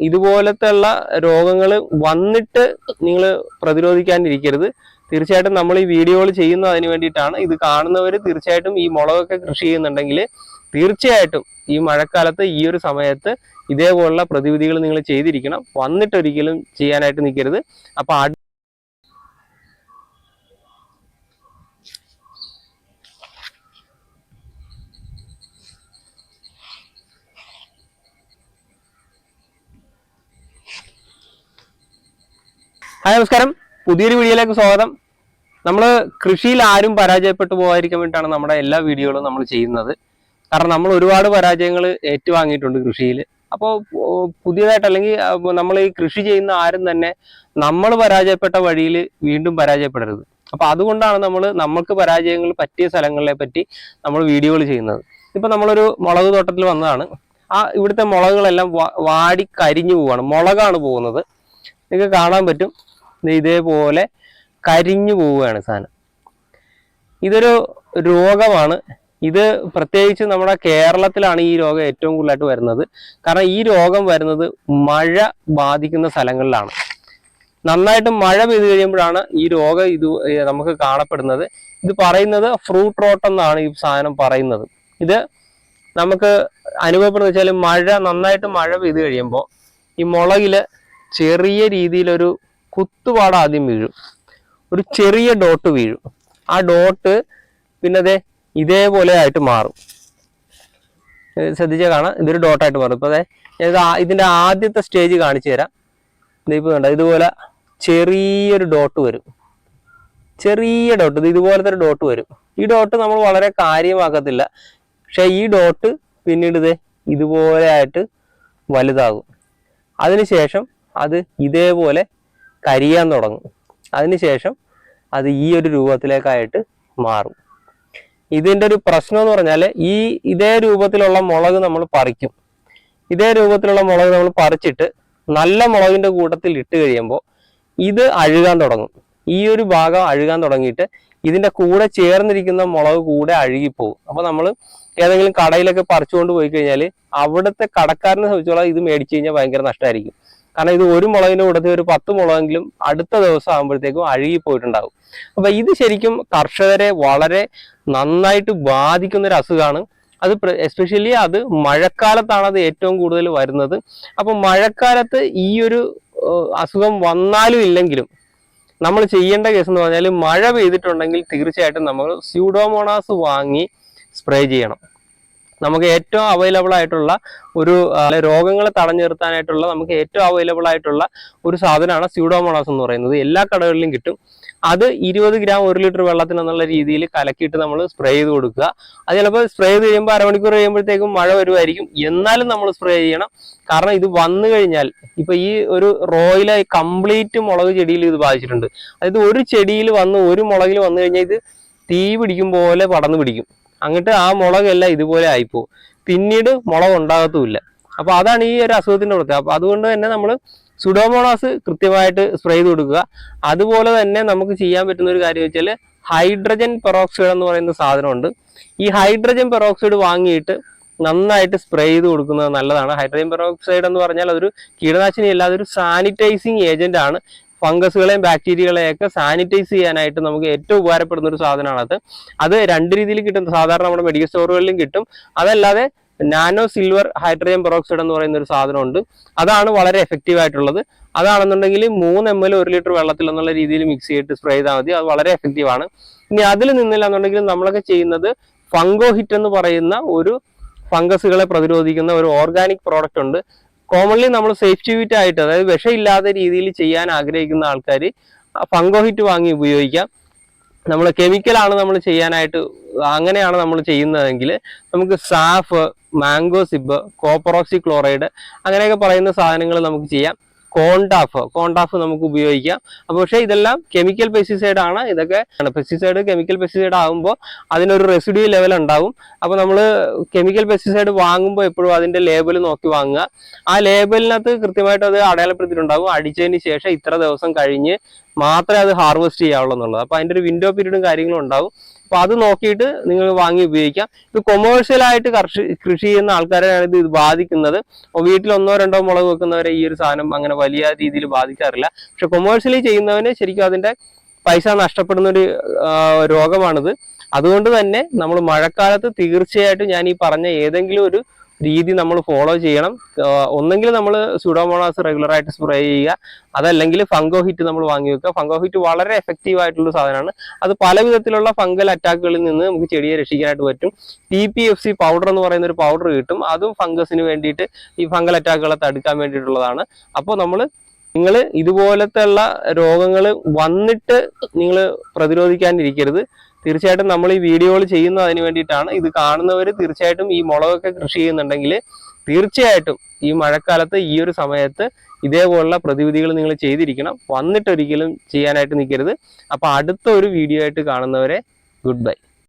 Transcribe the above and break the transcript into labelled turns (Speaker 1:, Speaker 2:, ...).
Speaker 1: ഇതുപോലത്തെ ഉള്ള രോഗങ്ങൾ വന്നിട്ട് നിങ്ങൾ പ്രതിരോധിക്കാണ്ടിരിക്കരുത് തീർച്ചയായിട്ടും നമ്മൾ ഈ വീഡിയോകൾ ചെയ്യുന്നത് അതിന് വേണ്ടിയിട്ടാണ്. ഇത് കാണുന്നവർ തീർച്ചയായിട്ടും ഈ മുളകൊക്കെ കൃഷി ചെയ്യുന്നുണ്ടെങ്കിൽ തീർച്ചയായിട്ടും ഈ മഴക്കാലത്ത് ഈ ഒരു സമയത്ത് ഇതേപോലുള്ള പ്രതിവിധികൾ നിങ്ങൾ ചെയ്തിരിക്കണം. വന്നിട്ടൊരിക്കലും ചെയ്യാനായിട്ട് നിൽക്കരുത് അപ്പൊ ഹായ് നമസ്കാരം. പുതിയൊരു വീഡിയോയിലേക്ക് സ്വാഗതം. നമ്മൾ കൃഷിയിൽ ആരും പരാജയപ്പെട്ടു പോകാതിരിക്കാൻ വേണ്ടിയിട്ടാണ് നമ്മുടെ എല്ലാ വീഡിയോകളും നമ്മൾ ചെയ്യുന്നത്. കാരണം നമ്മൾ ഒരുപാട് പരാജയങ്ങൾ ഏറ്റുവാങ്ങിയിട്ടുണ്ട് കൃഷിയിൽ. അപ്പോൾ പുതിയതായിട്ട് അല്ലെങ്കിൽ നമ്മൾ ഈ കൃഷി ചെയ്യുന്ന ആരും തന്നെ നമ്മൾ പരാജയപ്പെട്ട വഴിയിൽ വീണ്ടും പരാജയപ്പെടരുത്. അപ്പോൾ അതുകൊണ്ടാണ് നമ്മൾ നമുക്ക് പരാജയങ്ങൾ പറ്റിയ സ്ഥലങ്ങളെ പറ്റി നമ്മൾ വീഡിയോകൾ ചെയ്യുന്നത്. ഇപ്പൊ നമ്മളൊരു മുളക് തോട്ടത്തിൽ വന്നതാണ്. ആ ഇവിടുത്തെ മുളകുകളെല്ലാം വാടി കരിഞ്ഞു പോവാണ് മുളകാണ് പോകുന്നത്. നിങ്ങൾക്ക് കാണാൻ പറ്റും. ഇതേപോലെ കരിഞ്ഞു പോവുകയാണ് സാധനം. ഇതൊരു രോഗമാണ്. ഇത് പ്രത്യേകിച്ച് നമ്മുടെ കേരളത്തിലാണ് ഈ രോഗം ഏറ്റവും കൂടുതലായിട്ട് വരുന്നത്. കാരണം ഈ രോഗം വരുന്നത് മഴ ബാധിക്കുന്ന സ്ഥലങ്ങളിലാണ്. നന്നായിട്ട് മഴ പെയ്തു കഴിയുമ്പോഴാണ് ഈ രോഗം ഇത് നമുക്ക് കാണപ്പെടുന്നത്. ഇത് പറയുന്നത് ഫ്രൂട്ട് റോട്ട് എന്നാണ് ഈ സാധനം പറയുന്നത്. ഇത് നമുക്ക് അനുഭവപ്പെടുന്ന വെച്ചാൽ മഴ നന്നായിട്ട് മഴ പെയ്തു കഴിയുമ്പോൾ ഈ മുളകിൽ ചെറിയ രീതിയിലൊരു കുത്തുപാട് ആദ്യം വീഴും. ഒരു ചെറിയ ഡോട്ട് വീഴും. ആ ഡോട്ട് പിന്നെ അതെ ഇതേപോലെ ആയിട്ട് മാറും. ശ്രദ്ധിച്ചാൽ കാണാം. ഇതൊരു ഡോട്ടായിട്ട് മാറും. ഇപ്പൊ അതെ ഞാൻ ഇത് ഇതിന്റെ ആദ്യത്തെ സ്റ്റേജ് കാണിച്ചു തരാം. ഇതിപ്പോ കണ്ടോ ഇതുപോലെ ചെറിയൊരു ഡോട്ട് വരും. ചെറിയ ഡോട്ട് ഇത് ഇതുപോലത്തെ ഒരു ഡോട്ട് വരും. ഈ ഡോട്ട് നമ്മൾ വളരെ കാര്യമാക്കത്തില്ല. പക്ഷെ ഈ ഡോട്ട് പിന്നീട് ഇത് ഇതുപോലെ ആയിട്ട് വലുതാകും. അതിനുശേഷം അത് ഇതേപോലെ കരിയാൻ തുടങ്ങും. അതിനുശേഷം അത് ഈ ഒരു രൂപത്തിലേക്കായിട്ട് മാറും. ഇതിന്റെ ഒരു പ്രശ്നം എന്ന് പറഞ്ഞാൽ ഈ ഇതേ രൂപത്തിലുള്ള മുളക് നമ്മൾ പറിക്കും. ഇതേ രൂപത്തിലുള്ള മുളക് നമ്മൾ പറിച്ചിട്ട് നല്ല മുളകിന്റെ കൂട്ടത്തിൽ ഇട്ട് കഴിയുമ്പോൾ ഇത് അഴുകാൻ തുടങ്ങും. ഈ ഒരു ഭാഗം അഴുകാൻ തുടങ്ങിയിട്ട് ഇതിന്റെ കൂടെ ചേർന്നിരിക്കുന്ന മുളക് കൂടെ അഴുകിപ്പോകും അപ്പോൾ നമ്മൾ ഏതെങ്കിലും കടയിലൊക്കെ പറിച്ചുകൊണ്ട് പോയി കഴിഞ്ഞാൽ അവിടുത്തെ കടക്കാരനെ സംബന്ധിച്ചോളം ഇത് മേടിച്ചു കഴിഞ്ഞാൽ ഭയങ്കര നഷ്ടമായിരിക്കും കാരണം ഇത് ഒരു മുളകിന്റെ കൂട്ടത്തിൽ ഒരു പത്ത് മുളകെങ്കിലും അടുത്ത ദിവസം ആകുമ്പോഴത്തേക്കും അഴുകി പോയിട്ടുണ്ടാകും അപ്പൊ ഇത് ശരിക്കും കർഷകരെ വളരെ നന്നായിട്ട് ബാധിക്കുന്ന ഒരു അസുഖമാണ്. അത് എസ്പെഷ്യലി അത് മഴക്കാലത്താണ് അത് ഏറ്റവും കൂടുതൽ വരുന്നത്. അപ്പൊ മഴക്കാലത്ത് ഈ ഒരു അസുഖം വന്നാലും ഇല്ലെങ്കിലും നമ്മൾ ചെയ്യേണ്ട കേസ് എന്ന് പറഞ്ഞാൽ മഴ പെയ്തിട്ടുണ്ടെങ്കിൽ തീർച്ചയായിട്ടും നമ്മൾ സ്യൂഡോമോണാസ് വാങ്ങി സ്പ്രേ ചെയ്യണം. നമുക്ക് ഏറ്റവും അവൈലബിൾ ആയിട്ടുള്ള ഒരു രോഗങ്ങളെ തടഞ്ഞു നിർത്താനായിട്ടുള്ള നമുക്ക് ഏറ്റവും അവൈലബിൾ ആയിട്ടുള്ള ഒരു സാധനമാണ് സ്യൂഡോമോണാസ് എന്ന് പറയുന്നത്. എല്ലാ കടകളിലും കിട്ടും. അത് ഇരുപത് ഗ്രാം ഒരു ലിറ്റർ വെള്ളത്തിൽ എന്നുള്ള രീതിയിൽ കലക്കിയിട്ട് നമ്മൾ സ്പ്രേ ചെയ്ത് കൊടുക്കുക. അത് ചിലപ്പോൾ സ്പ്രേ ചെയ്ത് കഴിയുമ്പോൾ അരമണിക്കൂർ കഴിയുമ്പോഴത്തേക്കും മഴ വരുമായിരിക്കും എന്നാലും നമ്മൾ സ്പ്രേ ചെയ്യണം. കാരണം ഇത് വന്നു കഴിഞ്ഞാൽ ഇപ്പൊ ഈ ഒരു റോയിലെ കംപ്ലീറ്റ് മുളക് ചെടിയിൽ ഇത് ബാധിച്ചിട്ടുണ്ട്. അതായത് ഒരു ചെടിയിൽ വന്ന് ഒരു മുളകിൽ വന്നു കഴിഞ്ഞാൽ ഇത് തീ പിടിക്കും പോലെ പടന്നു പിടിക്കും. അങ്ങോട്ട് ആ മുളകെല്ലാം ഇതുപോലെ ആയിപ്പോവും. പിന്നീട് മുളക് ഉണ്ടാകത്തുമില്ല. അപ്പൊ അതാണ് ഈ ഒരു അസുഖത്തിന്റെ പ്രത്യേകത. അപ്പൊ അതുകൊണ്ട് തന്നെ നമ്മൾ സുഡോമോണാസ് കൃത്യമായിട്ട് സ്പ്രേ ചെയ്ത് കൊടുക്കുക. അതുപോലെ തന്നെ നമുക്ക് ചെയ്യാൻ പറ്റുന്ന ഒരു കാര്യം വെച്ചാൽ ഹൈഡ്രജൻ പെറോക്സൈഡ് എന്ന് പറയുന്ന സാധനമുണ്ട്. ഈ ഹൈഡ്രജൻ പെറോക്സൈഡ് വാങ്ങിയിട്ട് നന്നായിട്ട് സ്പ്രേ ചെയ്ത് കൊടുക്കുന്നത് നല്ലതാണ്. ഹൈഡ്രജൻ പെറോക്സൈഡ് എന്ന് പറഞ്ഞാൽ അതൊരു കീടനാശിനി അല്ല അതൊരു സാനിറ്റൈസിങ് ഏജന്റ് ആണ്. ഫംഗസുകളെയും ബാക്ടീരിയകളെയൊക്കെ സാനിറ്റൈസ് ചെയ്യാനായിട്ട് നമുക്ക് ഏറ്റവും ഉപകാരപ്പെടുന്ന ഒരു സാധനമാണ് അത് അത് രണ്ട് രീതിയിൽ കിട്ടും. സാധാരണ നമ്മുടെ മെഡിക്കൽ സ്റ്റോറുകളിലും കിട്ടും. അതല്ലാതെ നാനോ സിൽവർ ഹൈഡ്രജൻ പെറോക്സൈഡ് എന്ന് പറയുന്ന ഒരു സാധനമുണ്ട്. അതാണ് വളരെ എഫക്റ്റീവ് ആയിട്ടുള്ളത്. അതാണെന്നുണ്ടെങ്കിൽ മൂന്ന് എം എൽ ഒരു ലിറ്റർ വെള്ളത്തിൽ എന്നുള്ള രീതിയിൽ മിക്സ് ചെയ്തിട്ട് സ്പ്രേ ചെയ്താൽ മതി. അത് വളരെ എഫക്റ്റീവ് ആണ്. ഇനി അതിൽ നിന്നില്ല എന്നുണ്ടെങ്കിൽ നമ്മളൊക്കെ ചെയ്യുന്നത് ഫംഗോ ഹിറ്റ് എന്ന് പറയുന്ന ഒരു ഫംഗസുകളെ പ്രതിരോധിക്കുന്ന ഒരു ഓർഗാനിക് പ്രോഡക്റ്റ് ഉണ്ട്. കോമൺലി നമ്മൾ സേഫ്റ്റി വിറ്റ് ആയിട്ട് അതായത് വിഷമില്ലാത്ത രീതിയിൽ ചെയ്യാൻ ആഗ്രഹിക്കുന്ന ആൾക്കാർ ഫംഗോ ഹിറ്റ് വാങ്ങി ഉപയോഗിക്കാം. നമ്മൾ കെമിക്കലാണ് നമ്മൾ ചെയ്യാനായിട്ട് അങ്ങനെയാണ് നമ്മൾ ചെയ്യുന്നതെങ്കിൽ നമുക്ക് SAFF mango zip copper oxychloride അങ്ങനെയൊക്കെ പറയുന്ന സാധനങ്ങൾ നമുക്ക് ചെയ്യാം. കോണ്ടാഫ് കോണ്ടാഫ് നമുക്ക് ഉപയോഗിക്കാം. അപ്പോൾ പക്ഷേ ഇതെല്ലാം കെമിക്കൽ പെസ്റ്റിസൈഡ് ആണ്. ഇതൊക്കെ പെസ്റ്റിസൈഡ് കെമിക്കൽ പെസ്റ്റിസൈഡ് ആകുമ്പോൾ അതിനൊരു റെസിഡ്യൂ ലെവൽ ഉണ്ടാവും. അപ്പോൾ നമ്മൾ കെമിക്കൽ പെസ്റ്റിസൈഡ് വാങ്ങുമ്പോൾ എപ്പോഴും അതിന്റെ ലേബൽ നോക്കി വാങ്ങുക. ആ ലേബലിനകത്ത് കൃത്യമായിട്ട് അത് അടയാളപ്പെടുത്തിയിട്ടുണ്ടാവും. അടിച്ചതിന് ശേഷം ഇത്ര ദിവസം കഴിഞ്ഞ് മാത്രമേ അത് ഹാർവെസ്റ്റ് ചെയ്യാവുള്ളൂ എന്നുള്ളത്. അപ്പോൾ അതിന്റെ ഒരു വിൻഡോ പീരീഡും കാര്യങ്ങളും ഉണ്ടാവും. അപ്പൊ അത് നോക്കിയിട്ട് നിങ്ങൾ വാങ്ങി ഉപയോഗിക്കാം. ഇത് കൊമേഴ്ഷ്യൽ ആയിട്ട് കർഷി കൃഷി ചെയ്യുന്ന ആൾക്കാരെയാണ് ഇത് ഇത് ബാധിക്കുന്നത് വീട്ടിൽ ഒന്നോ രണ്ടോ മുളക് വെക്കുന്നവരെ ഈ ഒരു സാധനം അങ്ങനെ വലിയ രീതിയിൽ ബാധിക്കാറില്ല. പക്ഷെ കൊമേഴ്ഷ്യലി ചെയ്യുന്നവന് ശരിക്കും അതിന്റെ പൈസ നഷ്ടപ്പെടുന്ന ഒരു രോഗമാണിത്. അതുകൊണ്ട് തന്നെ നമ്മൾ മഴക്കാലത്ത് തീർച്ചയായിട്ടും ഞാൻ ഈ പറഞ്ഞ ഏതെങ്കിലും ഒരു രീതി നമ്മൾ ഫോളോ ചെയ്യണം. ഒന്നെങ്കിൽ നമ്മൾ സുഡോമോണാസ് റെഗുലർ ആയിട്ട് സ്പ്രേ ചെയ്യുക. അതല്ലെങ്കിൽ ഫംഗോ ഹിറ്റ് നമ്മൾ വാങ്ങി വെക്കുക. ഫംഗോ ഹിറ്റ് വളരെ എഫക്റ്റീവ് ആയിട്ടുള്ള സാധനമാണ്. അത് പല വിധത്തിലുള്ള ഫംഗൽ അറ്റാക്കുകളിൽ നിന്ന് നമുക്ക് ചെടിയെ രക്ഷിക്കാനായിട്ട് പറ്റും. T P F C powder എന്ന് പറയുന്ന ഒരു പൗഡർ കിട്ടും. അതും ഫംഗസിന് വേണ്ടിയിട്ട് ഈ ഫംഗൽ അറ്റാക്കുകളെ തടുക്കാൻ വേണ്ടിയിട്ടുള്ളതാണ്. അപ്പോൾ നമ്മൾ നിങ്ങൾ ഇതുപോലത്തെ ഉള്ള രോഗങ്ങൾ വന്നിട്ട് നിങ്ങൾ പ്രതിരോധിക്കാണ്ടിരിക്കരുത് തീർച്ചയായിട്ടും നമ്മൾ ഈ വീഡിയോകൾ ചെയ്യുന്നത് അതിന് വേണ്ടിയിട്ടാണ്. ഇത് കാണുന്നവർ തീർച്ചയായിട്ടും ഈ മുളകൊക്കെ കൃഷി ചെയ്യുന്നുണ്ടെങ്കിൽ തീർച്ചയായിട്ടും ഈ മഴക്കാലത്ത് ഈ ഒരു സമയത്ത് ഇതേപോലുള്ള പ്രതിവിധികൾ നിങ്ങൾ ചെയ്തിരിക്കണം. വന്നിട്ടൊരിക്കലും ചെയ്യാനായിട്ട് നിൽക്കരുത്. അപ്പോൾ അടുത്ത ഒരു വീഡിയോ ആയിട്ട് കാണുന്നവരെ ഗുഡ് ബൈ.